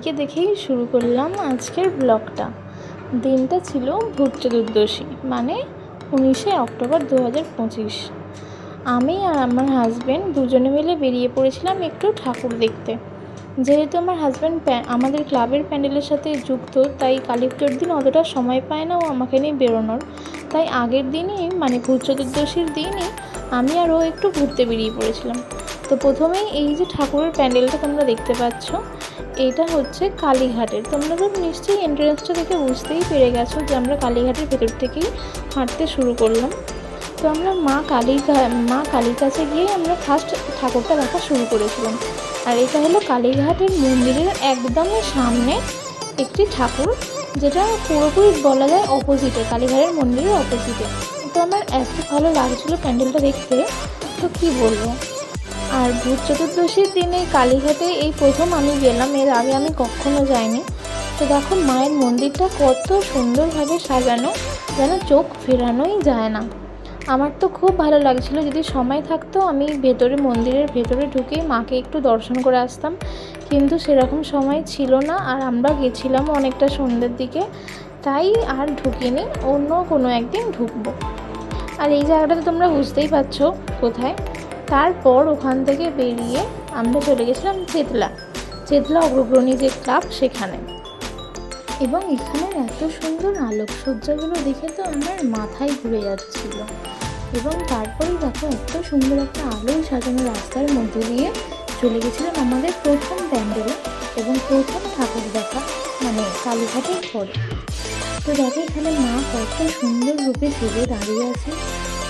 সবাইকে দেখেই শুরু করলাম আজকের ব্লগটা। দিনটা ছিল ভূত চতুর্দশী মানে উনিশে অক্টোবর দু হাজার পঁচিশ। আমি আর আমার হাজব্যান্ড দুজনে মিলে বেরিয়ে পড়েছিলাম একটু ঠাকুর দেখতে। যেহেতু আমার হাজব্যান্ড আমাদের ক্লাবের প্যান্ডেলের সাথে যুক্ত, তাই কালী পুজোর দিন অতটা সময় পায় না ও আমাকে নিয়ে বেরোনোর। তাই আগের দিনই মানে ভূত চতুর্দশীর দিনই, আমি আর ও একটু ঘুরতে বেরিয়ে পড়েছিলাম। তো প্রথমেই এই যে ঠাকুরের প্যান্ডেলটা তোমরা দেখতে পাচ্ছ এটা হচ্ছে কালীঘাটের। তোমরা তো নিশ্চয়ই এন্ট্রেন্সটা দেখে বুঝতেই পেরে গেছো যে আমরা কালীঘাটের ভেতর থেকেই হাঁটতে শুরু করলাম। তো আমরা মা কালী মা কালীর কাছে গিয়ে আমরা ফার্স্ট ঠাকুরটা দেখা শুরু করেছিলাম। আর এটা হলো কালীঘাটের মন্দিরের একদমই সামনে একটি ঠাকুর, যেটা পুরোপুরি বলা যায় অপোজিটে কালীঘাটের মন্দিরের অপোজিটে তো আমার এত ভালো লাগছিল প্যান্ডেলটা দেখতে। তো কি বলব? আর ভূত চতুর্দশীর দিনে কালীঘাটে এই প্রথম আমি গেলাম, এর আগে আমি কখনো যাইনি। তো দেখো, মায়ের মন্দিরটা কত সুন্দরভাবে সাজানো, যেন চোখ ফেরানোই যায় না। আমার তো খুব ভালো লাগছিল, যদি সময় থাকতো আমি ভেতরে, মন্দিরের ভেতরে ঢুকে মাকে একটু দর্শন করে আসতাম। কিন্তু সেরকম সময় ছিল না, আর আমরা গেছিলাম অনেকটা সন্ধ্যের দিকে, তাই আর ঢুকিনি, অন্য কোনো একদিন ঢুকবো। আর এই জায়গাটা তো তোমরা বুঝতেই পারছ কোথায়। তারপর ওখান থেকে বেরিয়ে আমরা চলে গেছিলাম চেতলা। চেতলা অগ্রগ্রণী যে ক্লাব সেখানে। এবং এখানের এত সুন্দর আলোকসজ্জাগুলো দেখে তো আমার মাথায় ঘুরে যাচ্ছিল। এবং তারপরেই দেখো, এত সুন্দর একটা আলোয় সাজানো রাস্তার মধ্যে দিয়ে চলে গেছিলাম আমাদের প্রথম প্যান্ডেলে এবং প্রথম ঠাকুর দেখা মানে কালীঘাটের পরে। তো দেখো, এখানে মা কত সুন্দর রূপে সেজে দাঁড়িয়ে আছে।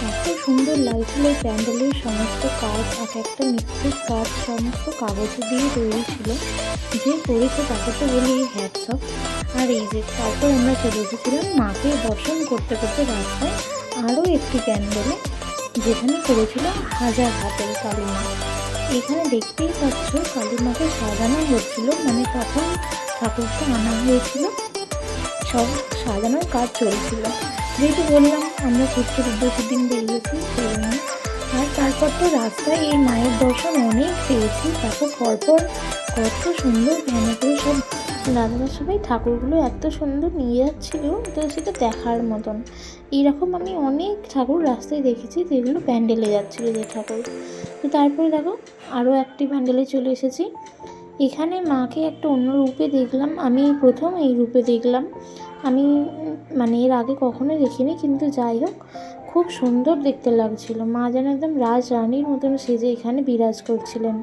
এত সুন্দর লাগছিল এই প্যান্ডেলের সমস্ত কাজ, এক একটা মিস্ত্রির কাজ, সমস্ত কাগজ দিয়ে তৈরি ছিল। যে করেছে তাকে তো বলি হ্যাটসঅপ আর এই যে তারপর আমরা চলে এসেছিলাম মাকে দর্শন করতে করতে রাস্তায় আরও একটি প্যান্ডেলে যেখানে করেছিল হাজার হাতের কালী মা এখানে দেখতেই পাচ্ছ কালী মাকে সাজানো হচ্ছিল মানে তখন ঠাকুরটা আনা হয়েছিল। সব সাজানোর কাজ চলছিল। যেহেতু বললাম আমরা পুষ্য চতুর্দশীর দিন বেরিয়েছি সেই জন্য আর তারপর তো রাস্তায় এই মায়ের দর্শন অনেক পেয়েছি। তারপর পরপর কত সুন্দর ভ্যানে করে সব দাদারা সবাই ঠাকুরগুলো এত সুন্দর নিয়ে যাচ্ছিল, তো সেটা দেখার মতন। এইরকম আমি অনেক ঠাকুর রাস্তায় দেখেছি যেগুলো প্যান্ডেলে যাচ্ছিল যে ঠাকুর। তো তারপরে দেখো আরও একটি প্যান্ডেলে চলে এসেছি। এখানে মাকে একটা অন্য রূপে দেখলাম। আমি প্রথম এই রূপে দেখলাম। আমি মানে এর আগে কখনো দেখিনি, কিন্তু যাই হোক, খুব সুন্দর দেখতে লাগছিল। মা যেন একদম রাজ রানীর মতন সেজে এখানে বিরাজ করছিলেন।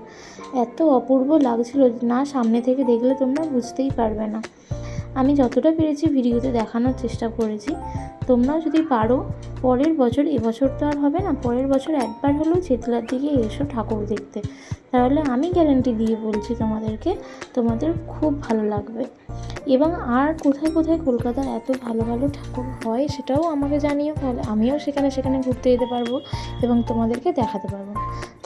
এত অপূর্ব লাগছিল, না সামনে থেকে দেখলে তোমরা বুঝতেই পারবে না। আমি যতটা পেরেছি ভিডিওতে দেখানোর চেষ্টা করেছি। তোমরাও যদি পারো, পরের বছর এবছর তো আর হবে না, পরের বছর একবার হলেও চেতলার দিকে এসো ঠাকুর দেখতে। তাহলে আমি গ্যারেন্টি দিয়ে বলছি তোমাদেরকে, তোমাদের খুব ভালো লাগবে। এবং আর কোথায় কোথায় কলকাতার এত ভালো ভালো ঠাকুর হয় সেটাও আমাকে জানিও, তাহলে আমিও সেখানে সেখানে ঘুরতে যেতে পারব এবং তোমাদেরকে দেখাতে পারব।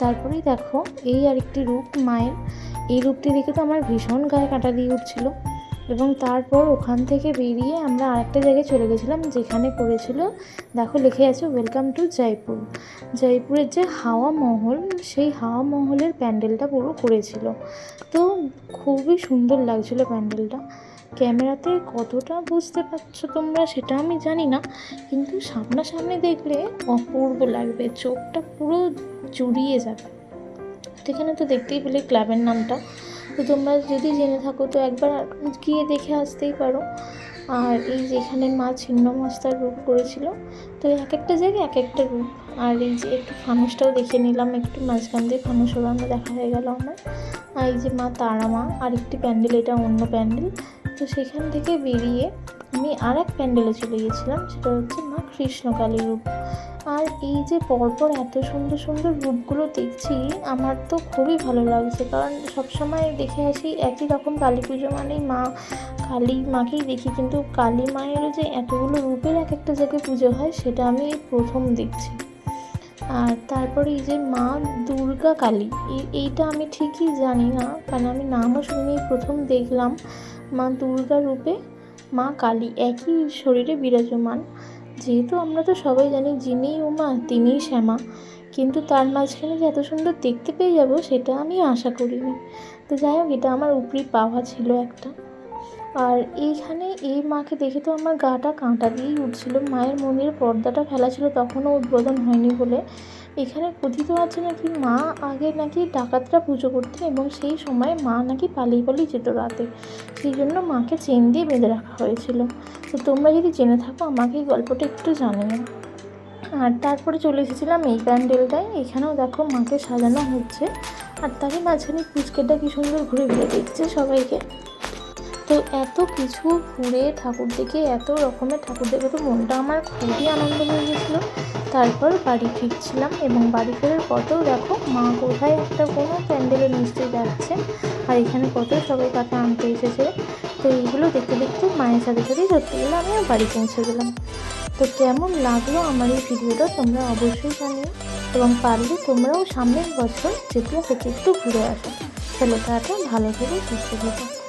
তারপরেই দেখো, এই আরেকটি রূপ, মায়ের। এই রূপটি দেখে তো আমার ভীষণ গায়ে কাটা দিয়ে উঠছিলো। এবং তারপর ওখান থেকে বেরিয়ে আমরা আরেকটা জায়গায় চলে গেছিলাম, যেখানে পড়েছিল, দেখো লিখে আছে ওয়েলকাম টু জয়পুর জয়পুরের যে হাওয়া মহল, সেই হাওয়া মহলের প্যান্ডেলটা পুরো করেছিল তো খুবই সুন্দর লাগছিল প্যান্ডেলটা। ক্যামেরাতে কতটা বুঝতে পারছ তোমরা সেটা আমি জানি না, কিন্তু সামনাসামনি দেখলে অপূর্ব লাগবে, চোখটা পুরো জুড়িয়ে যাবে। সেখানে তো দেখতেই পেলে ক্লাবের নামটা। তো তোমরা যদি জেনে থাকো, তো একবার গিয়ে দেখে আসতেই পারো। আর এই যেখানে মা ছিন্ন মাস্তার রূপ করেছিল, তো এক একটা জায়গায় এক একটা রূপ। আর এই যে একটু ফানুসটাও দেখে নিলাম, একটু মাঝখান দিয়ে ফানুস ওড়ানো দেখা হয়ে গেল আমার। আর এই যে মা তারা মা আর একটি প্যান্ডেল, এটা অন্য প্যান্ডেল। তো সেখান থেকে বেরিয়ে আমি আর এক প্যান্ডেলে চলে গেছিলাম সেটা হচ্ছে মা কৃষ্ণকালী রূপ। আর এই যে পরপর এত সুন্দর সুন্দর রূপগুলো দেখছি, আমার তো খুবই ভালো লাগছে। কারণ সবসময় দেখে আসি একই রকম কালী পুজো মানেই মা, কালী মাকেই দেখি। কিন্তু কালী মায়েরও যে এতগুলো রূপের এক একটা জায়গায় পুজো হয়, সেটা আমি প্রথম দেখছি। আর তারপরে এই যে মা দুর্গা কালী এইটা আমি ঠিকই জানি না, কারণ আমি নামও শুনি প্রথম দেখলাম মা দুর্গা রূপে। মা কালী একই শরীরে বিরাজমান। যেহেতু আমরা তো সবাই জানি যিনি উমা তিনিই শ্যামা। কিন্তু তার মাঝখানে যে এত সুন্দর দেখতে পেয়ে যাব, সেটা আমি আশা করিনি। তো যাই হোক, এটা আমার উপরি পাওয়া ছিল একটা। আর এইখানে এই মাকে দেখে তো আমার গাটা কাঁটা দিয়েই উঠছিল। মায়ের মন্দিরের পর্দাটা ফেলা ছিল, তখনও উদ্বোধন হয়নি বলে। এখানে কথিত আছে নাকি মা আগে নাকি ডাকাতরা পুজো করতেন এবং সেই সময় মা নাকি পালিয়ে পালিয়ে যেত রাতে। সেই জন্য মাকে চেন দিয়ে বেঁধে রাখা হয়েছিল। তো তোমরা যদি জেনে থাকো, আমাকে এই গল্পটা একটু জানিও। আর তারপরে চলে এসেছিলাম এই প্যান্ডেলটায়। এখানেও দেখো মাকে সাজানো হচ্ছে। আর তারই মাঝখানে পুচকেটা কি সুন্দর ঘুরে ঘুরে দেখছে সবাইকে। তো এত কিছু ঘুরে ঠাকুর দেখে, এত রকমের ঠাকুর দেখে তো মনটা আমার খুবই আনন্দ হয়ে গেছিল। তারপর বাড়ি ফিরছিলাম এবং বাড়ি ফেরার পথেও দেখো মা কোথায় একটা কোনো প্যান্ডেলে নিশ্চয়ই যাচ্ছে আর এখানে কত সবাই তাকে আনতে এসেছে। তো এইগুলো দেখতে দেখতে মায়ের সাথে সাথেই ধরতে গেলে আমিও বাড়ি পৌঁছে গেলাম। তো কেমন লাগল আমার এই ভিডিওটা তোমরা অবশ্যই জানিও এবং পারলে তোমরাও সামনের বছর যেগুলো থেকে একটু ঘুরে আসো। চলো তাটা ভালো থেকে, সুস্থ থেকো।